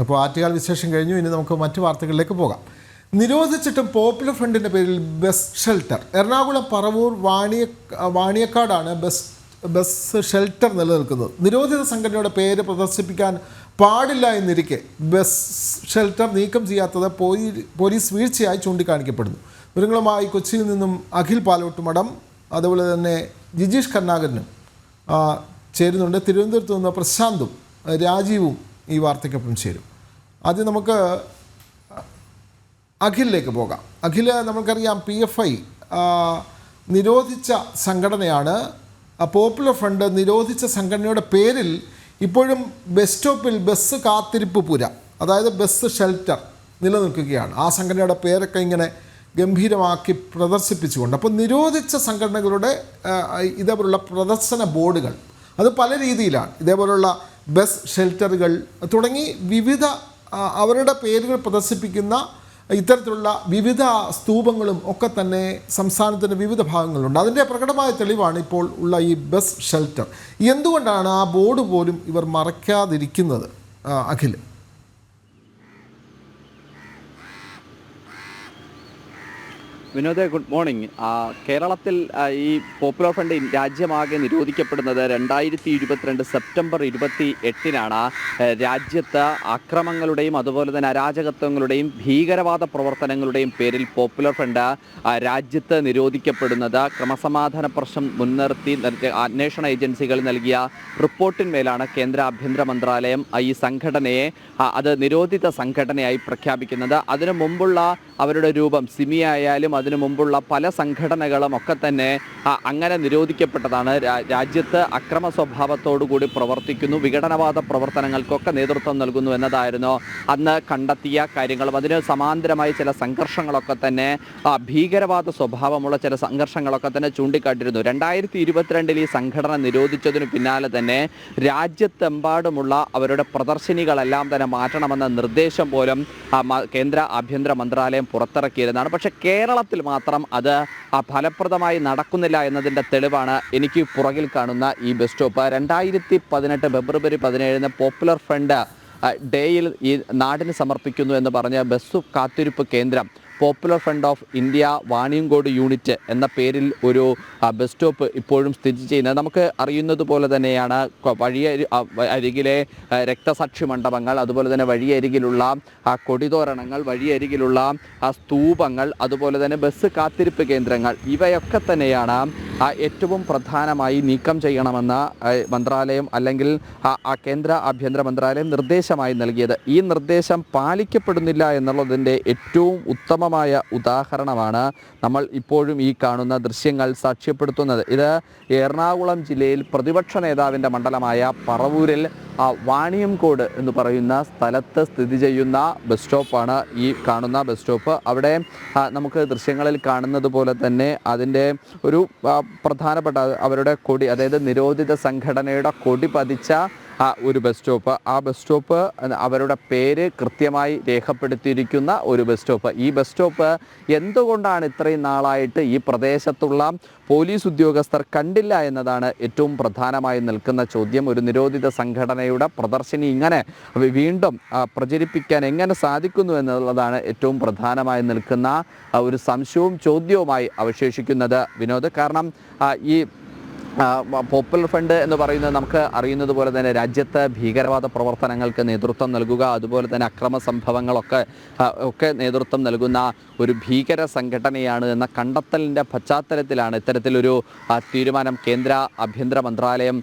അപ്പോൾ ആറ്റുകാൽ വിശേഷം കഴിഞ്ഞു. ഇനി നമുക്ക് മറ്റു വാർത്തകളിലേക്ക് പോകാം. നിരോധിച്ചിട്ടും പോപ്പുലർ ഫ്രണ്ടിന്റെ പേരിൽ ബസ് ഷെൽട്ടർ എറണാകുളം പറവൂർ വാണിയ വാണിയക്കാടാണ് ബസ് ബസ് ഷെൽട്ടർ നിലനിൽക്കുന്നത്. നിരോധിത സംഘടനയുടെ പേര് പ്രദർശിപ്പിക്കാൻ പാടില്ല എന്നിരിക്കെ ബസ് ഷെൽട്ടർ നീക്കം ചെയ്യാത്തത് പോലീ- പോലീസ് വീഴ്ചയായി ചൂണ്ടിക്കാണിക്കപ്പെടുന്നു. വിവരങ്ങളുമായി കൊച്ചിയിൽ നിന്നും അഖിൽ പാലോട്ടുമടം അതുപോലെ തന്നെ ജിജീഷ് കർണാകരനും ചേരുന്നുണ്ട്. തിരുവനന്തപുരത്ത് നിന്ന് പ്രശാന്തും രാജീവും ഈ വാർത്തയ്ക്കൊപ്പം ചേരും. ആദ്യം നമുക്ക് അഖിലിലേക്ക് പോകാം. അഖിൽ നമുക്കറിയാം പി എഫ് ഐ നിരോധിച്ച സംഘടനയാണ്. പോപ്പുലർ ഫ്രണ്ട് നിരോധിച്ച സംഘടനയുടെ പേരിൽ ഇപ്പോഴും ബസ് സ്റ്റോപ്പിൽ ബസ് കാത്തിരിപ്പ് പുര അതായത് ബസ് ഷെൽട്ടർ നിലനിൽക്കുകയാണ്. ആ സംഘടനയുടെ പേരൊക്കെ ഇങ്ങനെ ഗംഭീരമാക്കി പ്രദർശിപ്പിച്ചുകൊണ്ട്. അപ്പോൾ നിരോധിച്ച സംഘടനകളുടെ ഇതേപോലുള്ള പ്രദർശന ബോർഡുകൾ അത് പല രീതിയിലാണ്. ഇതേപോലുള്ള ബസ് ഷെൽട്ടറുകൾ തുടങ്ങി വിവിധ അവരുടെ പേരുകൾ പ്രദർശിപ്പിക്കുന്ന ഇത്തരത്തിലുള്ള വിവിധ സ്തൂപങ്ങളും ഒക്കെ തന്നെ സംസ്ഥാനത്തിന്റെ വിവിധ ഭാഗങ്ങളുണ്ട് അതിന്റെ പ്രകടമായ തെളിവാണ് ഇപ്പോൾ ഉള്ള ഈ ബസ് ഷെൽട്ടർ. എന്തുകൊണ്ടാണ് ആ ബോർഡ് പോലും ഇവർ മറയ്ക്കാതിരിക്കുന്നത് അഖിൽ വിനോദ് ഗുഡ് മോർണിംഗ്. കേരളത്തിൽ ഈ പോപ്പുലർ ഫ്രണ്ട് രാജ്യമാകെ നിരോധിക്കപ്പെടുന്നത് രണ്ടായിരത്തി ഇരുപത്തിരണ്ട് സെപ്റ്റംബർ ഇരുപത്തി എട്ടിനാണ് രാജ്യത്ത് അക്രമങ്ങളുടെയും അതുപോലെ തന്നെ അരാജകത്വങ്ങളുടെയും ഭീകരവാദ പ്രവർത്തനങ്ങളുടെയും പേരിൽ പോപ്പുലർ ഫ്രണ്ട് രാജ്യത്ത് നിരോധിക്കപ്പെടുന്നത്. ക്രമസമാധാന പ്രശ്നം മുൻനിർത്തി അന്വേഷണ ഏജൻസികൾ നൽകിയ റിപ്പോർട്ടിന്മേലാണ് കേന്ദ്ര ആഭ്യന്തര മന്ത്രാലയം ഈ സംഘടനയെ അത് നിരോധിത സംഘടനയായി പ്രഖ്യാപിക്കുന്നത്. അതിനു മുമ്പുള്ള അവരുടെ രൂപം സിമി ആയാലും അതിനു മുമ്പുള്ള പല സംഘടനകളും ഒക്കെ തന്നെ അങ്ങനെ നിരോധിക്കപ്പെട്ടതാണ്. രാജ്യത്ത് അക്രമ സ്വഭാവത്തോടുകൂടി പ്രവർത്തിക്കുന്നു. വിഘടനവാദ പ്രവർത്തനങ്ങൾക്കൊക്കെ നേതൃത്വം നൽകുന്നു എന്നതായിരുന്നു അന്ന് കണ്ടെത്തിയ കാര്യങ്ങളും. അതിന് സമാന്തരമായി ചില സംഘർഷങ്ങളൊക്കെ തന്നെ ഭീകരവാദ സ്വഭാവമുള്ള ചില സംഘർഷങ്ങളൊക്കെ തന്നെ ചൂണ്ടിക്കാട്ടിരുന്നു രണ്ടായിരത്തി ഇരുപത്തിരണ്ടിൽ ഈ സംഘടന നിരോധിച്ചതിനു പിന്നാലെ തന്നെ രാജ്യത്തെമ്പാടുമുള്ള അവരുടെ പ്രദർശനികളെല്ലാം തന്നെ മാറ്റണമെന്ന നിർദ്ദേശം പോലും കേന്ദ്ര ആഭ്യന്തര മന്ത്രാലയം പുറത്തിറക്കിയിരുന്നതാണ് പക്ഷേ കേരളത്തിൽ മാത്രം അത് ഫലപ്രദമായി നടക്കുന്നില്ല എന്നതിന്റെ തെളിവാണ് എനിക്ക് പുറകിൽ കാണുന്ന ഈ ബസ് സ്റ്റോപ്പ്. രണ്ടായിരത്തി പതിനെട്ട് ഫെബ്രുവരി പതിനേഴിന് പോപ്പുലർ ഫ്രണ്ട് ഡേയിൽ ഈ നാടിന് സമർപ്പിക്കുന്നു എന്ന് പറഞ്ഞ് ബസ് കാത്തിരിപ്പ് കേന്ദ്രം Popular Front of India Vaniyankode unit എന്ന പേരിൽ ഒരു ബസ് സ്റ്റോപ്പ് ഇപ്പോഴും സ്ഥിതി ചെയ്യുന്നത്. നമുക്ക് അറിയുന്നത് പോലെ തന്നെയാണ് വഴിയ അരികിലെ രക്തസാക്ഷി മണ്ഡപങ്ങൾ അതുപോലെ തന്നെ വഴിയരികിലുള്ള കൊടിതോരണങ്ങൾ വഴിയരികിലുള്ള സ്തൂപങ്ങൾ അതുപോലെ തന്നെ ബസ് കാത്തിരിപ്പ് കേന്ദ്രങ്ങൾ ഇവയൊക്കെ തന്നെയാണ് ഏറ്റവും പ്രധാനമായി നീക്കം ചെയ്യണമെന്ന മന്ത്രാലയം അല്ലെങ്കിൽ ആ കേന്ദ്ര ആഭ്യന്തര മന്ത്രാലയം നിർദ്ദേശമായി നൽകിയത്. ഈ നിർദ്ദേശം പാലിക്കപ്പെടുന്നില്ല എന്നുള്ളതിന്റെ ഏറ്റവും ഉത്തമമായ ഉദാഹരണമാണ് നമ്മൾ ഇപ്പോഴും ഈ കാണുന്ന ദൃശ്യങ്ങൾ സാക്ഷ്യപ്പെടുത്തുന്നത്. ഇത് എറണാകുളം ജില്ലയിൽ പ്രതിപക്ഷ നേതാവിന്റെ മണ്ഡലമായ പറവൂരിൽ ആ, വാണിയംകോട് എന്ന് പറയുന്ന സ്ഥലത്ത് സ്ഥിതി ചെയ്യുന്ന ബസ് സ്റ്റോപ്പാണ് ഈ കാണുന്ന ബസ് സ്റ്റോപ്പ്. അവിടെ നമുക്ക് ദൃശ്യങ്ങളിൽ കാണുന്നത് പോലെ തന്നെ അതിന്റെ ഒരു പ്രധാനപ്പെട്ട അവരുടെ കൊടി അതായത് നിരോധിത സംഘടനയുടെ കൊടി പതിച്ച ആ ഒരു ബസ് സ്റ്റോപ്പ് ആ ബസ് സ്റ്റോപ്പ് അവരുടെ പേര് കൃത്യമായി രേഖപ്പെടുത്തിയിരിക്കുന്ന ഒരു ബസ് സ്റ്റോപ്പ് ഈ ബസ് സ്റ്റോപ്പ് എന്തുകൊണ്ടാണ് ഇത്രയും നാളായിട്ട് ഈ പ്രദേശത്തുള്ള പോലീസ് ഉദ്യോഗസ്ഥർ കണ്ടില്ല എന്നതാണ് ഏറ്റവും പ്രധാനമായി നിൽക്കുന്ന ചോദ്യം. ഒരു നിരോധിത സംഘടനയുടെ പ്രദർശിനി ഇങ്ങനെ വീണ്ടും പ്രചരിപ്പിക്കാൻ എങ്ങനെ സാധിക്കുന്നു എന്നുള്ളതാണ് ഏറ്റവും പ്രധാനമായി നിൽക്കുന്ന ഒരു സംശയവും ചോദ്യവുമായി അവശേഷിക്കുന്നത്. വിനോദ് കാരണം ഈ പോപ്പുലർ ഫ്രണ്ട് എന്ന് പറയുന്നത് നമുക്ക് അറിയുന്നത് പോലെ തന്നെ രാജ്യത്ത് ഭീകരവാദ പ്രവർത്തനങ്ങൾക്ക് നേതൃത്വം നൽകുക അതുപോലെ തന്നെ അക്രമ സംഭവങ്ങളൊക്കെ ഒക്കെ നേതൃത്വം നൽകുന്ന ഒരു ഭീകര സംഘടനയാണ് എന്ന കണ്ടെത്തലിന്റെ പശ്ചാത്തലത്തിലാണ് ഇത്തരത്തിലൊരു തീരുമാനം കേന്ദ്ര ആഭ്യന്തര മന്ത്രാലയം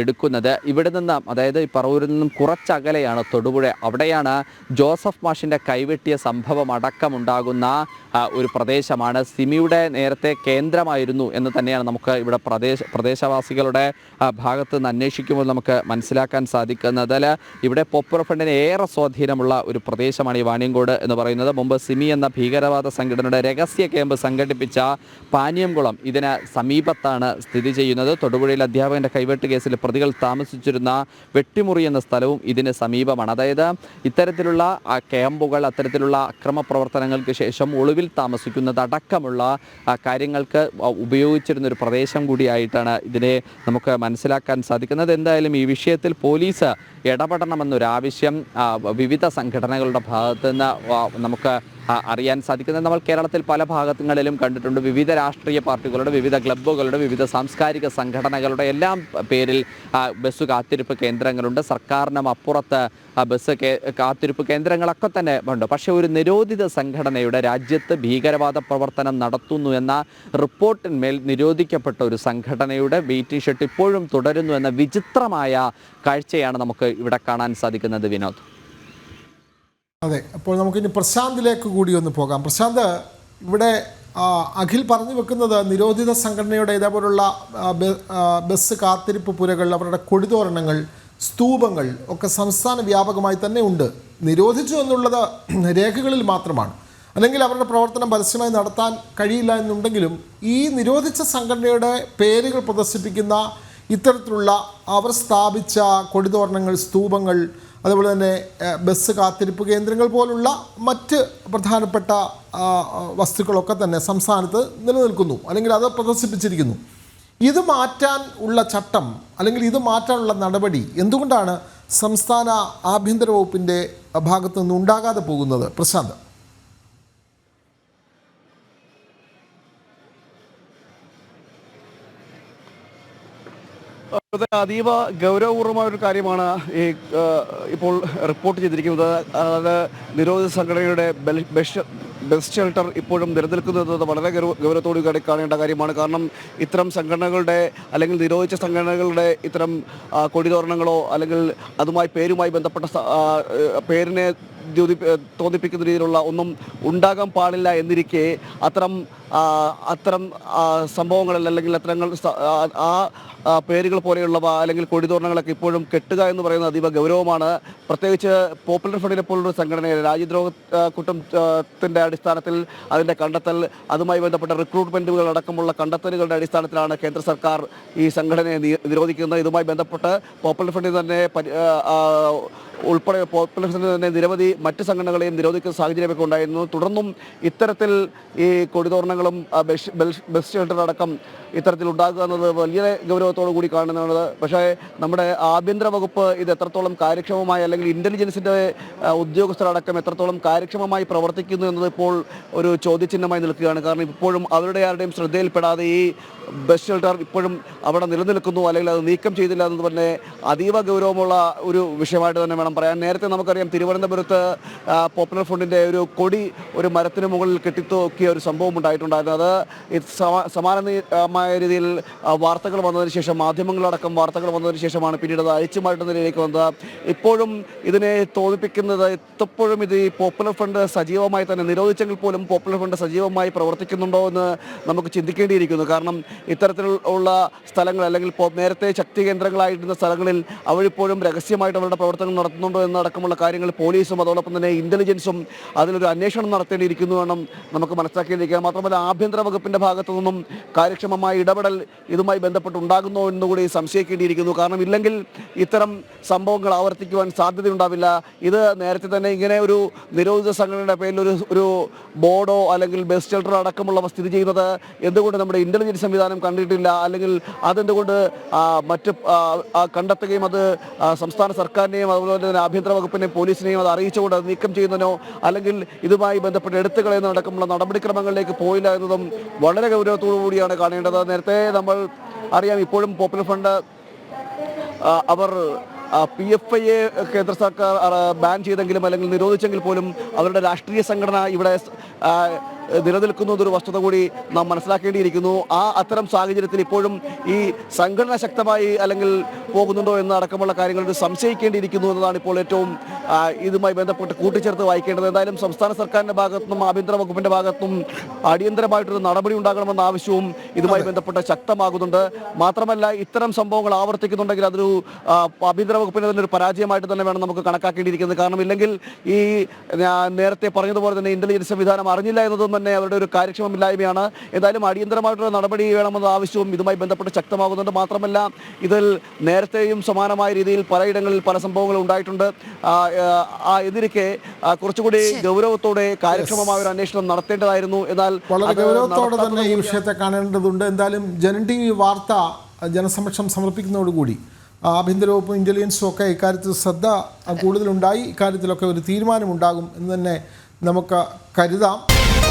എടുക്കുന്നത്. ഇവിടെ നിന്ന് അതായത് പറവൂരിൽ നിന്നും കുറച്ചകലെയാണ് തൊടുപുഴ. അവിടെയാണ് ജോസഫ് മാഷിന്റെ കൈവെട്ടിയ സംഭവം അടക്കമുണ്ടാകുന്ന ഒരു പ്രദേശമാണ്. സിമിയുടെ നേരത്തെ കേന്ദ്രമായിരുന്നു എന്ന് തന്നെയാണ് നമുക്ക് ഇവിടെ പ്രദേശ പ്രദേശവാസികളുടെ ഭാഗത്ത് നിന്ന് അന്വേഷിക്കുമ്പോൾ നമുക്ക് മനസ്സിലാക്കാൻ സാധിക്കുന്നത്. ഇവിടെ പോപ്പുലർ ഫ്രണ്ടിന് ഏറെ സ്വാധീനമുള്ള ഒരു പ്രദേശമാണ് ഈ വാണിയംകോട് എന്ന് പറയുന്നത്. മുമ്പ് സിമി എന്ന ഭീകരവാദ സംഘടനയുടെ രഹസ്യ ക്യാമ്പ് സംഘടിപ്പിച്ച പാനിയംകുളം ഇതിന് സമീപത്താണ് സ്ഥിതി ചെയ്യുന്നത്. തൊടുപുഴയിൽ അധ്യാപകന്റെ കൈവെട്ട് കേസിൽ പ്രതികൾ താമസിച്ചിരുന്ന വെട്ടിമുറി എന്ന സ്ഥലവും ഇതിന് സമീപമാണ്. അതായത് ഇത്തരത്തിലുള്ള ക്യാമ്പുകൾ അത്തരത്തിലുള്ള അക്രമ പ്രവർത്തനങ്ങൾക്ക് ശേഷം ഒളിവിൽ താമസിക്കുന്നത് അടക്കമുള്ള കാര്യങ്ങൾക്ക് ഉപയോഗിച്ചിരുന്ന ഒരു പ്രദേശം കൂടിയായിട്ടാണ് ഇതിനെ നമുക്ക് മനസ്സിലാക്കാൻ സാധിക്കുന്നത്? എന്തായാലും ഈ വിഷയത്തിൽ പോലീസ് ഇടപെടണമെന്നൊരാവശ്യം വിവിധ സംഘടനകളുടെ ഭാഗത്തുനിന്ന് നമുക്ക് അറിയാൻ സാധിക്കുന്നത്. നമ്മൾ കേരളത്തിൽ പല ഭാഗങ്ങളിലും കണ്ടിട്ടുണ്ട്. വിവിധ രാഷ്ട്രീയ പാർട്ടികളുടെ വിവിധ ക്ലബ്ബുകളുടെ വിവിധ സാംസ്കാരിക സംഘടനകളുടെ എല്ലാം പേരിൽ ബസ് കാത്തിരിപ്പ് കേന്ദ്രങ്ങളുണ്ട്. സർക്കാരിനും അപ്പുറത്ത് ബസ് കാത്തിരിപ്പ് കേന്ദ്രങ്ങളൊക്കെ തന്നെ ഉണ്ട്. പക്ഷേ ഒരു നിരോധിത സംഘടനയുടെ രാജ്യത്ത് ഭീകരവാദ പ്രവർത്തനം നടത്തുന്നു എന്ന റിപ്പോർട്ടിന്മേൽ നിരോധിക്കപ്പെട്ട ഒരു സംഘടനയുടെ വെയിറ്റിംഗ് ഷെട്ട് ഇപ്പോഴും തുടരുന്നു എന്ന വിചിത്രമായ കാഴ്ചയാണ് നമുക്ക് ഇവിടെ കാണാൻ സാധിക്കുന്നത് വിനോദ്. അതെ അപ്പോൾ നമുക്കിനി പ്രശാന്തിലേക്ക് കൂടി ഒന്ന് പോകാം. പ്രശാന്ത് ഇവിടെ അഖിൽ പറഞ്ഞു വെക്കുന്നത് നിരോധിത സംഘടനയുടെ ഇതേപോലുള്ള ബസ് കാത്തിരിപ്പ് പുരകൾ അവരുടെ കൊടിതോരണങ്ങൾ സ്തൂപങ്ങൾ ഒക്കെ സംസ്ഥാന വ്യാപകമായി തന്നെ ഉണ്ട്. നിരോധിച്ചു എന്നുള്ളത് രേഖകളിൽ മാത്രമാണ്. അല്ലെങ്കിൽ അവരുടെ പ്രവർത്തനം പരസ്യമായി നടത്താൻ കഴിയില്ല എന്നുണ്ടെങ്കിലും ഈ നിരോധിച്ച സംഘടനയുടെ പേരുകൾ പ്രദർശിപ്പിക്കുന്ന ഇത്തരത്തിലുള്ള അവർ സ്ഥാപിച്ച കൊടിതോരണങ്ങൾ സ്തൂപങ്ങൾ അതുപോലെ തന്നെ ബസ് കാത്തിരിപ്പ് കേന്ദ്രങ്ങൾ പോലുള്ള മറ്റ് പ്രധാനപ്പെട്ട വസ്തുക്കളൊക്കെ തന്നെ സംസ്ഥാനത്ത് നിലനിൽക്കുന്നു അല്ലെങ്കിൽ അത് പ്രദർശിപ്പിച്ചിരിക്കുന്നു. ഇത് മാറ്റാൻ ഉള്ള ചട്ടം അല്ലെങ്കിൽ ഇത് മാറ്റാനുള്ള നടപടി എന്തുകൊണ്ടാണ് സംസ്ഥാന ആഭ്യന്തര വകുപ്പിന്റെ ഭാഗത്തു നിന്ന് ഉണ്ടാകാതെ പോകുന്നത്? പ്രശാന്ത്. അതീവ ഗൗരവപൂർവമായ ഒരു കാര്യമാണ് ഈ ഇപ്പോൾ റിപ്പോർട്ട് ചെയ്തിരിക്കുന്നത്. അതായത് നിരോധിത സംഘടനയുടെ ബസ് ഷെൽട്ടർ ഇപ്പോഴും നിലനിൽക്കുന്നത് വളരെ ഗൗരവ ഗൗരവത്തോടു കൂടി കാണേണ്ട കാര്യമാണ്. കാരണം ഇത്തരം സംഘടനകളുടെ അല്ലെങ്കിൽ നിരോധിച്ച സംഘടനകളുടെ ഇത്തരം കൊടിതോരണങ്ങളോ അല്ലെങ്കിൽ അതുമായി പേരുമായി ബന്ധപ്പെട്ട പേരിനെ തോന്നിപ്പിക്കുന്ന രീതിയിലുള്ള ഒന്നും ഉണ്ടാകാൻ പാടില്ല എന്നിരിക്കെ അത്തരം അത്തരം സംഭവങ്ങളിൽ അല്ലെങ്കിൽ അത്തരങ്ങൾ ആ, പേരുകൾ പോലെയുള്ളവ അല്ലെങ്കിൽ കൊടിതോരണങ്ങളൊക്കെ ഇപ്പോഴും കെട്ടുക എന്ന് പറയുന്നത് അതീവ ഗൗരവമാണ്. പ്രത്യേകിച്ച് പോപ്പുലർ ഫ്രണ്ടിനെ പോലുള്ള സംഘടനയെ രാജ്യദ്രോഹ കുറ്റത്തിന്റെ അടിസ്ഥാനത്തിൽ അതിന്റെ കണ്ടെത്തൽ അതുമായി ബന്ധപ്പെട്ട റിക്രൂട്ട്മെന്റുകൾ അടക്കമുള്ള കണ്ടെത്തലുകളുടെ അടിസ്ഥാനത്തിലാണ് കേന്ദ്ര സർക്കാർ ഈ സംഘടനയെ നിരോധിക്കുന്നത്. ഇതുമായി ബന്ധപ്പെട്ട് പോപ്പുലർ ഫ്രണ്ടിൽ തന്നെ ഉൾപ്പെടെ പോപ്പുലർ തന്നെ നിരവധി മറ്റ് സംഘടനകളെയും നിരോധിക്കുന്ന സാഹചര്യമൊക്കെ ഉണ്ടായിരുന്നു. തുടർന്നും ഇത്തരത്തിൽ ഈ കൊടിതോരണങ്ങളും ബസ് ഷെൽട്ടർ അടക്കം ഇത്തരത്തിൽ ഉണ്ടാകുക എന്നത് വലിയ ഗൗരവത്തോടു കൂടി കാണുന്നതാണ്. പക്ഷേ നമ്മുടെ ആഭ്യന്തര വകുപ്പ് ഇത് എത്രത്തോളം കാര്യക്ഷമമായി അല്ലെങ്കിൽ ഇന്റലിജൻസിന്റെ ഉദ്യോഗസ്ഥരടക്കം എത്രത്തോളം കാര്യക്ഷമമായി പ്രവർത്തിക്കുന്നു എന്നത് ഇപ്പോൾ ഒരു ചോദ്യചിഹ്നമായി നിൽക്കുകയാണ്. കാരണം ഇപ്പോഴും അവരുടെ ആരുടെയും ശ്രദ്ധയിൽപ്പെടാതെ ഈ ബസ് ഷെൽട്ടർ ഇപ്പോഴും അവിടെ നിലനിൽക്കുന്നു അല്ലെങ്കിൽ അത് നീക്കം ചെയ്തില്ല എന്ന് തന്നെ അതീവ ഗൗരവമുള്ള ഒരു വിഷയമായിട്ട് തന്നെ വേണം പറയാൻ. നേരത്തെ നമുക്കറിയാം തിരുവനന്തപുരത്ത് പോപ്പുലർ ഫ്രണ്ടിന്റെ ഒരു കൊടി ഒരു മരത്തിന് മുകളിൽ കെട്ടിത്തൂക്കിയ ഒരു സംഭവം ഉണ്ടായിട്ടുണ്ടായിരുന്നു. അത് സമാനമായ രീതിയിൽ വാർത്തകൾ വന്നതിന് ശേഷം മാധ്യമങ്ങളടക്കം വാർത്തകൾ വന്നതിന് ശേഷമാണ് പിന്നീട് അത് അഴിച്ചു മാറ്റുന്ന നിലയിലേക്ക് വന്നത്. ഇപ്പോഴും ഇതിനെ തോന്നിപ്പിക്കുന്നത് എത്തപ്പോഴും ഇത് ഈ പോപ്പുലർ ഫ്രണ്ട് സജീവമായി തന്നെ നിരോധിച്ചെങ്കിൽ പോലും പോപ്പുലർ ഫ്രണ്ട് സജീവമായി പ്രവർത്തിക്കുന്നുണ്ടോ എന്ന് നമുക്ക് ചിന്തിക്കേണ്ടിയിരിക്കുന്നു. കാരണം ഇത്തരത്തിലുള്ള സ്ഥലങ്ങൾ അല്ലെങ്കിൽ നേരത്തെ ശക്തി കേന്ദ്രങ്ങളായിരുന്ന സ്ഥലങ്ങളിൽ അവരിപ്പോഴും രഹസ്യമായിട്ട് അവരുടെ പ്രവർത്തനം നടത്തുന്നുണ്ടോ എന്നടക്കമുള്ള കാര്യങ്ങൾ പോലീസും അതോടൊപ്പം തന്നെ ഇന്റലിജൻസും അതിലൊരു അന്വേഷണം നടത്തേണ്ടിയിരിക്കുന്നു വേണം നമുക്ക് മനസ്സിലാക്കിയിരിക്കുക മാത്രമല്ല ആഭ്യന്തര വകുപ്പിന്റെ ഭാഗത്തു നിന്നും കാര്യക്ഷമമായ ഇടപെടൽ ഇതുമായി ബന്ധപ്പെട്ടുണ്ടാകുന്നോ എന്നുകൂടി സംശയിക്കേണ്ടിയിരിക്കുന്നു. കാരണം ഇല്ലെങ്കിൽ ഇത്തരം സംഭവങ്ങൾ ആവർത്തിക്കുവാൻ സാധ്യതയുണ്ടാവില്ല. ഇത് നേരത്തെ തന്നെ ഇങ്ങനെ ഒരു നിരോധിത സംഘടനയുടെ പേരിൽ ഒരു ഒരു ബോർഡോ അല്ലെങ്കിൽ ബസ് ഷെൽട്ടറോ അടക്കമുള്ളവ സ്ഥിതി ചെയ്യുന്നത് എന്തുകൊണ്ട് നമ്മുടെ ഇന്റലിജൻസ് സംവിധാനം കണ്ടിട്ടില്ല. അല്ലെങ്കിൽ അതെന്തുകൊണ്ട് മറ്റ് കണ്ടെത്തുകയും അത് സംസ്ഥാന സർക്കാരിനെയും അതുപോലെ തന്നെ ആഭ്യന്തര വകുപ്പിനെയും പോലീസിനെയും അത് അറിയിച്ചുകൊണ്ട് അത് നീക്കം ചെയ്യുന്നതിനോ അല്ലെങ്കിൽ ഇതുമായി ബന്ധപ്പെട്ട് എടുത്തുകളയുന്ന അടക്കമുള്ള നടപടിക്രമങ്ങളിലേക്ക് പോയില്ല എന്നതും വളരെ ഗൗരവത്തോടു കൂടിയാണ് കാണേണ്ടത്. നേരത്തെ നമ്മൾ അറിയാം ഇപ്പോഴും പോപ്പുലർ ഫണ്ട് അവർ പി എഫ് ഐയെ കേന്ദ്ര സർക്കാർ ബാൻ ചെയ്തെങ്കിലും അല്ലെങ്കിൽ നിരോധിച്ചെങ്കിൽ പോലും അവരുടെ രാഷ്ട്രീയ സംഘടന ഇവിടെ നിലനിൽക്കുന്നു എന്നൊരു വസ്തുത കൂടി നാം മനസ്സിലാക്കേണ്ടിയിരിക്കുന്നു. ആ അത്തരം സാഹചര്യത്തിൽ ഇപ്പോഴും ഈ സംഘടന ശക്തമായി അല്ലെങ്കിൽ പോകുന്നുണ്ടോ എന്ന അടക്കമുള്ള കാര്യങ്ങളിൽ സംശയിക്കേണ്ടിയിരിക്കുന്നു എന്നതാണ് ഇപ്പോൾ ഏറ്റവും ഇതുമായി ബന്ധപ്പെട്ട് കൂട്ടിച്ചേർത്ത് വായിക്കേണ്ടത്. എന്തായാലും സംസ്ഥാന സർക്കാരിന്റെ ഭാഗത്തുനിന്നും ആഭ്യന്തര വകുപ്പിന്റെ ഭാഗത്തുനിന്നും അടിയന്തരമായിട്ടൊരു നടപടി ഉണ്ടാകണമെന്ന ആവശ്യവും ഇതുമായി ബന്ധപ്പെട്ട് ശക്തമാകുന്നുണ്ട്. മാത്രമല്ല ഇത്തരം സംഭവങ്ങൾ ആവർത്തിക്കുന്നുണ്ടെങ്കിൽ അതൊരു ആഭ്യന്തര വകുപ്പിന് തന്നെ ഒരു പരാജയമായിട്ട് തന്നെ വേണം നമുക്ക് കണക്കാക്കേണ്ടിയിരിക്കുന്നത്. കാരണം ഇല്ലെങ്കിൽ ഈ നേരത്തെ പറഞ്ഞതുപോലെ തന്നെ ഇന്റലിജൻസ് സംവിധാനം അറിഞ്ഞില്ല എന്നതും തന്നെ അവരുടെ ഒരു കാര്യക്ഷമമില്ലായ്മയാണ്. എന്തായാലും അടിയന്തരമായിട്ടുള്ള നടപടി വേണമെന്ന ആവശ്യവും ഇതുമായി ബന്ധപ്പെട്ട് ശക്തമാകുന്നുണ്ട്. മാത്രമല്ല ഇതിൽ നേരത്തെയും സമാനമായ രീതിയിൽ പലയിടങ്ങളിൽ പല സംഭവങ്ങൾ ഉണ്ടായിട്ടുണ്ട്. ആ, എതിരിക്കെ ഇതിരിക്കെ കുറച്ചുകൂടി ഗൗരവത്തോടെ കാര്യക്ഷമമായ ഒരു അന്വേഷണം നടത്തേണ്ടതായിരുന്നു. എന്നാൽ വളരെ ഗൗരവത്തോടെ തന്നെ ഈ വിഷയത്തെ കാണേണ്ടതുണ്ട്. എന്തായാലും ജനൻ ടി വി വാർത്ത ജനസമക്ഷം സമർപ്പിക്കുന്നതോടുകൂടി ആ, ആഭ്യന്തര വകുപ്പും ഇന്റലിജൻസും ഒക്കെ ഇക്കാര്യത്തിൽ ശ്രദ്ധ കൂടുതലുണ്ടായി. ഇക്കാര്യത്തിലൊക്കെ ഒരു തീരുമാനമുണ്ടാകും എന്ന് തന്നെ നമുക്ക് കരുതാം.